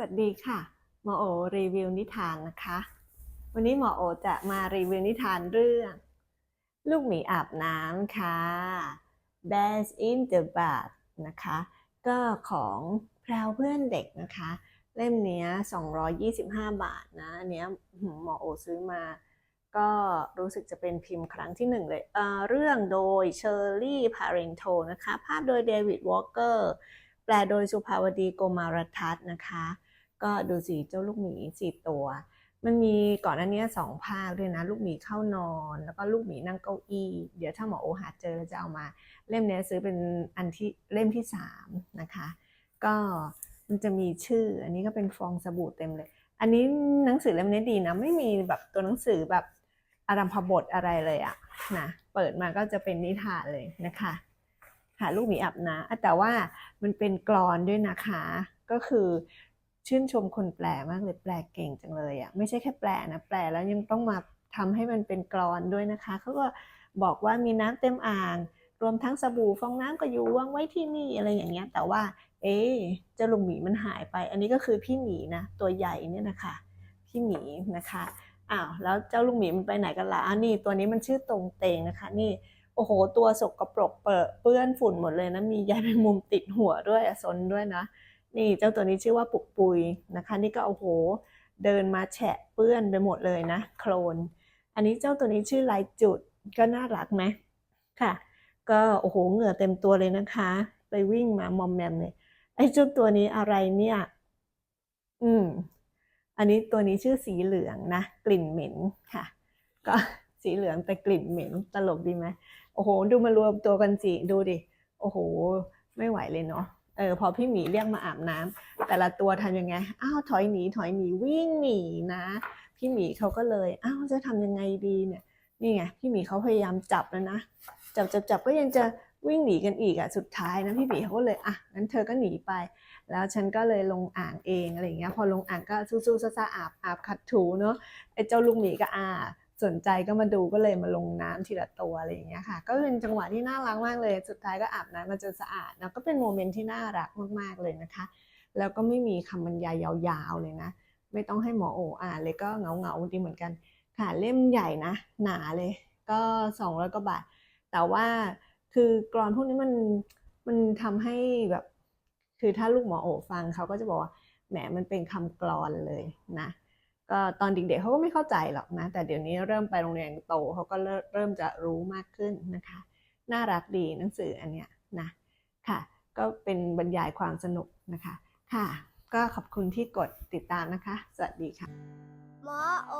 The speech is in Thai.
สวัสดีค่ะหมอโอรีวิวนิทานนะคะ วันนี้หมอโอจะมารีวิวนิทานเรื่อง ลูกหมีอาบน้ำค่ะ Dance in the Bath นะคะ ก็ของแพรวเพื่อนเด็กนะคะ เล่มนี้ย225 บาทนะเนี้ยหมอโอซื้อมา ก็รู้สึกจะเป็นพิมพ์ครั้งที่หนึ่งเลยเเรื่องโดยเชอร์รี่พาเรนโทนะคะ ภาพโดยเดวิดวอลเกอร์แปลโดยสุภาวดีโกมารทัศน์นะคะ ก็ดูสิเจ้าลูกหมีสี่ตัว มันมีก่อนอันเนี้ยสองภาคด้วยนะ ลูกหมีเข้านอน แล้วก็ลูกหมีนั่งเก้าอี้ เดี๋ยวถ้าหมอโอหาเจอจะเอามา เล่มนี้ซื้อเป็นอันที่เล่มที่สามนะคะ ก็มันจะมีชื่อ อันนี้ก็เป็นฟองสบู่เต็มเลย อันนี้หนังสือเล่มนี้ดีนะ ไม่มีแบบตัวหนังสือแบบอารัมพบทอะไรเลยอะนะ เปิดมาก็จะเป็นนิทานเลยนะคะค่ะลูกหมีอาบน้ำอะแต่ว่ามันเป็นกรอนด้วยนะคะ ก็คือ ชื่นชมคนแปลมากเลยแปลเก่งจังเลยอะไม่ใช่แค่แปลนะแปลแล้วยังต้องมาทำให้มันเป็นกรอนด้วยนะคะเขาก็บอกว่ามีน้ำเต็มอ่าง รวมทั้งสบู่ฟองน้ำก็อยู่วางไว้ที่นี่อะไรอย่างเงี้ย แต่ว่า เอ๊เจ้าลุงหมีมันหายไป อันนี้ก็คือพี่หมีนะตัวใหญ่เนี่ยนะคะพี่หมีนะคะอ้าวแล้วเจ้าลุงหมีมันไปไหนกันล่ะอ่านี่ตัวนี้มันชื่อตรงเตงนะคะ นี่โอ้โห ตัวสกปรกเปรอะเปื้อนฝุ่นหมดเลยนะมีใยแมงมุมติดหัวด้วยอซนด้วยนะ นี่เจ้าตัวนี้ชื่อว่าปุกปุยนะคะ นี่ก็โอ้โห เดินมาแฉะเปื้อนไปหมดเลยนะ โคลน อันนี้เจ้าตัวนี้ชื่อลายจุดก็น่ารักไหมค่ะ ก็โอ้โหเหงื่อเต็มตัวเลยนะคะ ไปวิ่งมามอมแมมเลยไอ้เจ้าตัวนี้อะไรเนี่ย อืม อันนี้ตัวนี้ชื่อสีเหลืองนะ กลิ่นเหม็นค่ะ ก็สีเหลืองแต่กลิ่นเหม็นตลกดีไหมโอ้โห ดูมารวมตัวกันสิดูดิ โอ้โห ไม่ไหวเลยเนาะ เออพอพี่หมีเรียกมาอาบน้ำแต่ละตัวทำยังไงอ้าวถอยหนีถอยหนีวิ่งหนีนะ พี่หมีเขาก็เลยอ้าวจะทำยังไงดีเนี่ยนี่ไงพี่หมีเขาพยายามจับแล้วนะจับจับจับก็ยังจะวิ่งหนีกันอีกอะสุดท้ายนะพี่หมีเขาก็เลยอะงั้นเธอก็หนีไป แล้วฉันก็เลยลงอ่างเองอะไรอย่างเงี้ยพอลงอ่างก็สู้ๆซ่าๆอาบอาบขัดถูเนาะไอ้เจ้าลูกหมีก็อา สนใจก็มาดูก็เลยมาลงน้ำทีละตัวอะไรอย่างเงี้ยค่ะ ก็เป็นจังหวะที่น่ารักมากเลย สุดท้ายก็อาบน้ำมาจนสะอาดแล้วก็เป็นโมเมนต์ที่น่ารักมากๆเลยนะคะ แล้วก็ไม่มีคำบรรยายยาวๆเลยนะ ไม่ต้องให้หมอโออ่านเลยก็เหงาๆดีเหมือนกันค่ะเล่มใหญ่นะ หนาเลย ก็สองร้อยกว่าบาท แต่ว่าคือกรอนพวกนี้มันมันทำให้แบบ คือถ้าลูกหมอโอฟังเขาก็จะบอกว่าแหมมันเป็นคำกรอนเลยนะ ก็ตอนเด็กๆเขาก็ไม่เข้าใจหรอกนะ แต่เดี๋ยวนี้เริ่มไปโรงเรียนโตเขาก็เริ่มจะรู้มากขึ้นนะคะ น่ารักดีหนังสืออันเนี้ยนะค่ะ ก็เป็นบรรยายความสนุกนะคะค่ะ ก็ขอบคุณที่กดติดตามนะคะ สวัสดีค่ะหมอโอ